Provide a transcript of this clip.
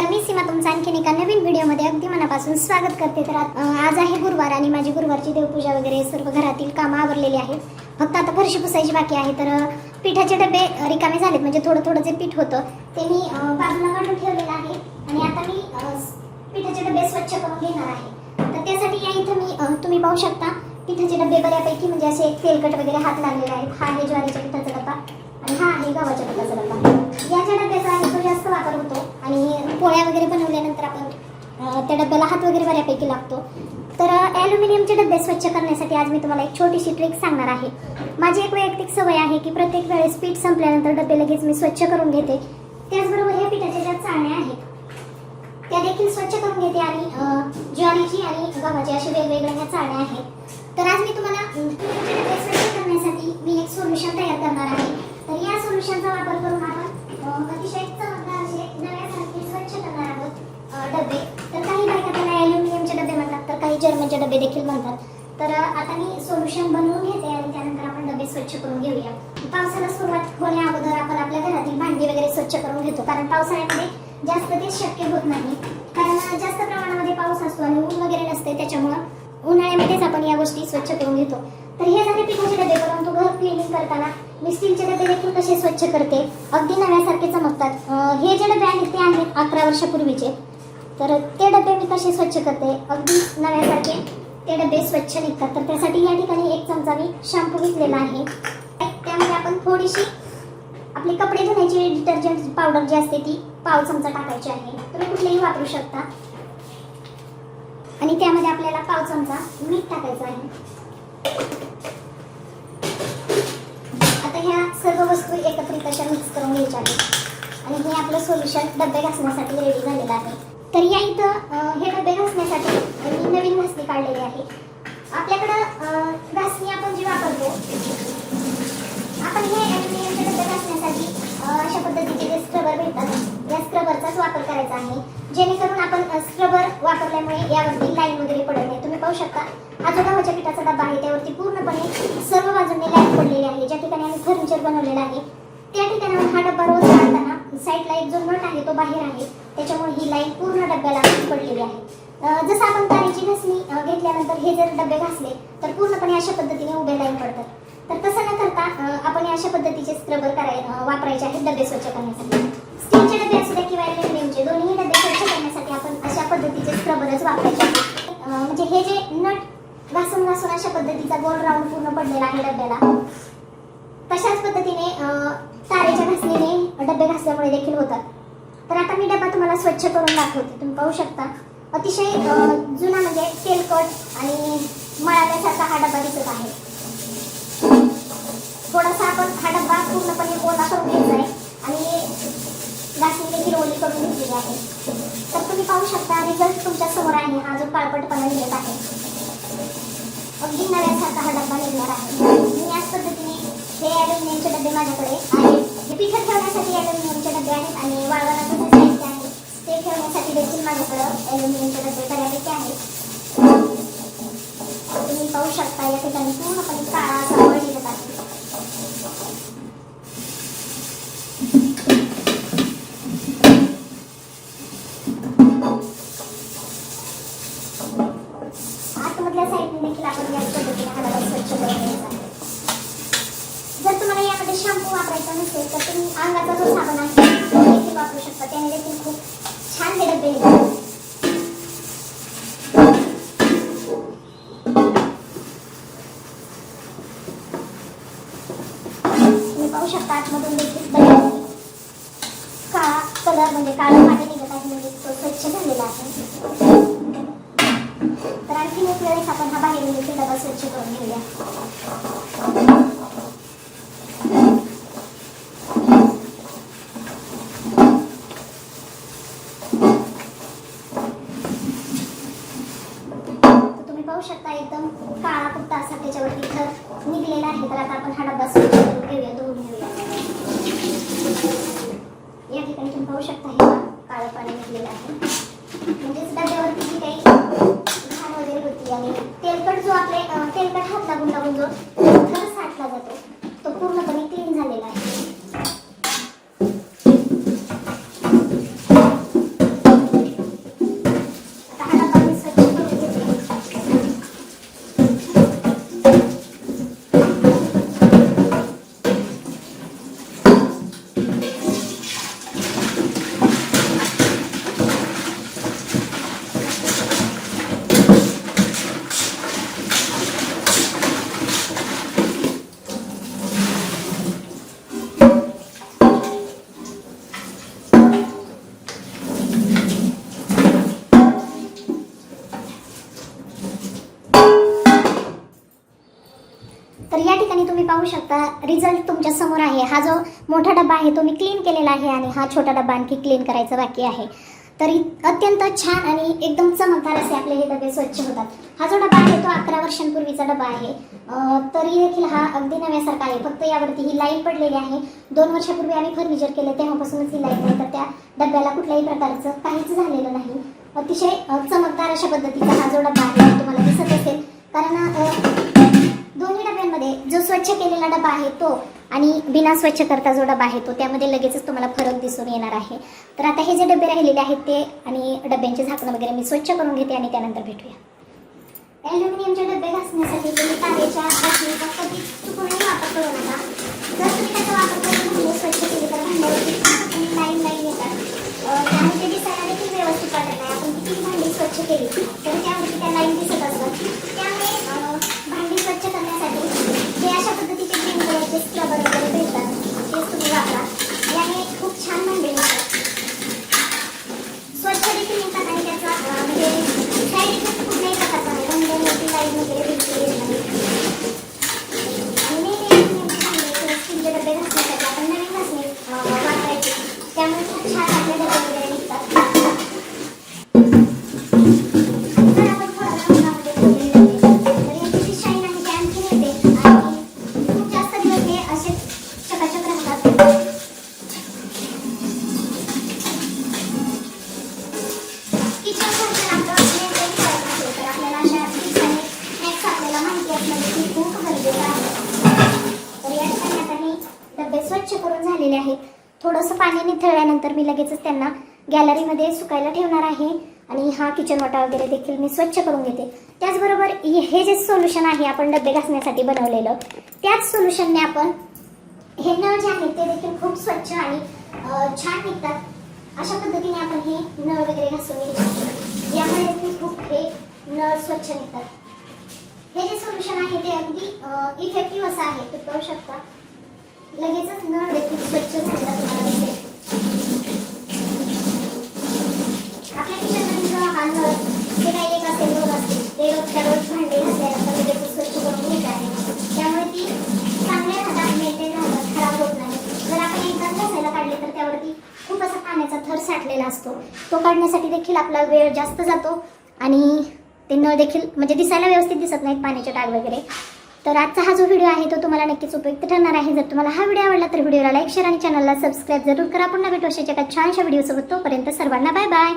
नमस्कार मी सीमा तुमचं आणखीन एका नवीन व्हिडिओमध्ये अगदी मनापासून स्वागत करते. तर आज आहे गुरुवार आणि माझी गुरुवारची देवपूजा वगैरे सर्व घरातील कामं आवरलेली आहेत. फक्त आता फरशी पुसायची बाकी आहे. तर पिठाचे डबे रिकामे झालेत. म्हणजे थोडं थोडं जे पीठ होतं ते मी बाजूला काढून ठेवलेलं आहे. आणि आता मी पिठाचे डबे स्वच्छ करून घेणार आहे. तर त्यासाठी या इथं मी तुम्ही पाहू शकता पिठाचे डबे बऱ्यापैकी म्हणजे असे तेलकट वगैरे हात लागलेले आहेत. हा आहे ज्वारीच्या पिठाचा डबा आणि हा आहे गव्हाच्या पिठाचा डबा. याच्या डब्याचा आहे तो जास्त वापर होतो. आणि पोळ्या वगैरे बनवल्यानंतर आपण त्या डब्याला हात वगैरे बऱ्यापैकी लागतो. तर ॲल्युमिनियमचे डबे स्वच्छ करण्यासाठी आज मी तुम्हाला एक छोटीशी ट्रिक सांगणार आहे. माझी एक वैयक्तिक सवय आहे की प्रत्येक वेळेस पीठ संपल्यानंतर डबे लगेच मी स्वच्छ करून घेते. त्याचबरोबर ह्या पिठाच्या ज्या चाळण्या आहेत त्या देखील स्वच्छ करून घेते आणि ज्वारीची आणि गव्हाची अशी वेगवेगळ्या ह्या चाळण्या आहेत. तर आज मी तुम्हाला अं, डबे स्वच्छ करण्यासाठी मी एक सोल्युशन तयार करणार आहे. तर या सोल्युशनचा वापर करून आपण अतिशय चमकदार असे नव्यासारखे स्वच्छ करणार आहोत डबे तर काही बायका त्याला ॲल्युमिनियमचे डबे म्हणतात तर काही जर्मनचे डबे देखील म्हणतात तर आता मी सोल्युशन बनवून घेते आणि त्यानंतर आपण डबे स्वच्छ करून घेऊया पावसाला सुरुवात होण्या अगोदर आपण आपल्या घरातील भांडी वगैरे स्वच्छ करून घेतो कारण पावसाळ्यामध्ये जास्त ते शक्य होत नाही कारण जास्त प्रमाणामध्ये पाऊस असतो आणि ऊन वगैरे नसते त्याच्यामुळं उन्हाळ्यामध्येच आपण या गोष्टी स्वच्छ करून घेतो. प्रत्येक हे डबे परंतु घर क्लिनिंग करताना मी स्टीलचे डबे देखील कसे स्वच्छ करते? अगदी नव्यासारखे चमकतात. हे जे डबे आहेत ते आहेत अकरा वर्षापूर्वीचे. तर ते डबे मी कसे स्वच्छ करते? अगदी नव्यासारखे ते डबे स्वच्छ निघतात. तर त्यासाठी या ठिकाणी एक चमचा मी शॅम्पू घेतलेला आहे. त्यामध्ये आपण थोडीशी आपले कपडे धुण्याची डिटर्जंट पावडर जी असते ती पाव चमचा टाकायची आहे. तुम्ही कुठलेही वापरू शकता. आणि त्यामध्ये आपल्याला पाव चमचा मीठ टाकायचं आहे आता ह्या सर्व वस्तू एकत्रित अशा मिक्स करून घ्यायच्या आहेत आणि हे आपलं सोल्युशन डबे घासण्यासाठी रेडी झालेलं आहे. तर या इथं हे डबे घासण्यासाठी मी नवीन घासणी काढलेली आहे. आपल्याकडं घासणी आपण जी वापरतो आपण हे ॲल्युमिनियमचे डबे घासण्यासाठी अशा पद्धतीचे जे स्क्रबर भेटतात या स्क्रबरचाच वापर करायचा आहे. जेणेकरून आपण स्क्रबर वापरल्यामुळे यावरती लाईन वगैरे पडत नाही. तुम्ही पाहू शकता हा जो गव्हाच्या पिठाचा डबा आहे त्यावरती पूर्णपणे सर्व बाजूने लाईन पडलेली आहे ज्या ठिकाणी आम्ही फर्निचर बनवलेलं आहे. त्या ठिकाणावर हा डब्बा रोज काढताना साईडला एक जो नट आहे तो बाहेर आहे. त्याच्यामुळे ही लाईन पूर्ण डब्याला पडलेली आहे. जसं आपण तारेची घासणी घेतल्यानंतर हे जर डबे घासले तर पूर्णपणे अशा पद्धतीने उभे लाईन पडतात. तर तसं न करता आपण अशा पद्धतीचे स्क्रबर कराय वापरायचे आहेत डबे स्वच्छ करण्यासाठी. स्टीलचे डबे असू द्या किंवा ॲल्युमिनियमचे दोन्ही डबे स्वच्छ करण्यासाठी आपण अशा पद्धतीचे स्क्रबरच वापरायचे आहेत. म्हणजे हे जे नट घासून घासून अशा पद्धतीचा गोल राऊंड पूर्ण पडलेला आहे डब्याला तशाच पद्धतीने अं, तारेच्या घासणीने देखील होतात. तर आता मी डबा तुम्हाला स्वच्छ करून दाखवते. तुम्ही पाहू शकता. अतिशय जुना म्हणजे तेलकट आणि मळाल्यासारखा हा डबा दिसत आहे. थोडासा आपण हा डब्बा पूर्णपणे ओला करून घ्यायचा आहे आणि घासणी हिरवली करून घेतलेली आहे. तर तुम्ही पाहू शकता रिझल्ट तुमच्यासमोर आहे. हा जो काळपटपणा निघत आहे. अगदी नव्यासारखा हा डब्बा निघणार आहे. मी याच पद्धतीने हे ॲल्युमिनियमचे डबे माझ्याकडे आहेत. हे पिठं ठेवण्यासाठी ॲल्युमिनियमचे डबे आहेत आणि वाळवणाचं जे साहित्य आहे. ते ठेवण्यासाठी देखील माझ्याकडं ॲल्युमिनियमचे डबे बऱ्यापैकी आहेत तुम्ही पाहू शकता या ठिकाणी पूर्णपणे काळा असा वळ निघत आहे आतमधल्या साईडने देखील आपण याच पद्धतीने हा डबा स्वच्छ करून घ्यायचा आहे जर तुम्हाला यामध्ये शॅम्पू वापरायचा नसेल तर तुम्ही अंगाचा जो साबण आहे तो देखील वापरू शकता त्याने देखील खूप छान हे डबे तुम्ही पाहू शकता आतमधून देखील काळा कलर म्हणजे काळा पाणी निघत आहे म्हणजे तो स्वच्छ झालेला आहे तर आणखी एक वेळेस आपण हा बाहेर देखील डबा स्वच्छ करून घेऊया बघू शकता. एकदम काळा कुत्ता असा त्याच्यावरती थर निघलेला आहे. तर आता आपण हा डब्बा स्वच्छ करून घेऊया. धुवून घेऊया. या ठिकाणी तुम्ही पाहू शकता हे काळं पाणी निघलेलं आहे. म्हणजेच डब्यावरती तर या ठिकाणी तुम्ही पाहू शकता रिझल्ट तुमच्यासमोर आहे. हा जो मोठा डबा आहे तो मी क्लीन केलेला आहे आणि हा छोटा डबा आणखी क्लीन करायचा बाकी आहे. तरी अत्यंत छान आणि एकदम चमकदार असे आपले हे डबे स्वच्छ होतात. हा जो डबा आहे तो अकरा वर्षांपूर्वीचा डबा आहे. तरी देखील हा अगदी नव्यासारखा आहे. फक्त यावरती ही लाईन पडलेली आहे. दोन वर्षापूर्वी आम्ही फर्निचर केलं तेव्हापासूनच ही लाईन आहे. तर त्या डब्याला कुठल्याही प्रकारचं काहीच झालेलं नाही. अतिशय चमकदार अशा पद्धतीचा हा जो डबा आहे तुम्हाला दिसत असेल. कारण दोन्ही दोन्ही जो स्वच्छ केलेला डबा आहे तो आणि बिना स्वच्छ करता जो डबा आहे तो त्यामध्ये लगेचच तुम्हाला फरक दिसून येणार आहे. तर आता हे जे डबे राहिलेले आहेत ते आणि डब्यांचे झाकणं वगैरे मी स्वच्छ करून घेते आणि त्यानंतर भेटूया. ॲल्युमिनियमचे डबे घासण्यासाठी तुम्ही तारेच्या चुकूनही वापर करू नका. पाणी निथळल्यानंतर मी लगेचच त्यांना गॅलरीमध्ये सुकायला ठेवणार आहे. आणि हा किचन वाटा वगैरे देखील मी स्वच्छ करून घेते. त्याचबरोबर हे जे सोल्युशन आहे आपण डबे घासण्यासाठी बनवलेलं त्याच सोल्युशनने आपण हे नळ जे आहेत ते देखील खूप स्वच्छ आणि छान निघतात. अशा पद्धतीने आपण हे नळ वगैरे घासून यामुळे देखील खूप हे नळ स्वच्छ निघतात. हे जे सोल्युशन आहे ते अगदी इफेक्टिव्ह असं आहे. तुम्ही पाहू शकता. लगेचच नळ देखील स्वच्छ झालं तुम्हाला दिसेल आपल्या किचनमध्ये जो हा नळ ते काही एक असेल दोन असतील भांडे घासल्यानंतर लगेच स्वच्छ करून आहे त्यामुळे ती चांगल्या राहतात खराब होत नाही जर आपण एकदाच घासायला काढले तर त्यावरती खूप असा पाण्याचा थर साठलेला असतो तो काढण्यासाठी देखील आपला वेळ जास्त जातो आणि ते नळ देखील म्हणजे दिसायला व्यवस्थित दिसत नाहीत पाण्याचे डाग वगैरे तर आजचा हा जो व्हिडिओ आहे तो तुम्हाला नक्कीच उपयुक्त ठरणार आहे जर तुम्हाला हा व्हिडिओ आवडला तर व्हिडिओला लाईक शेअर आणि चॅनलला सबस्क्राईब जरूर करा. पुन्हा भेटू अशाच एका छानशा व्हिडिओसोबत. तोपर्यंत सर्वांना बाय बाय.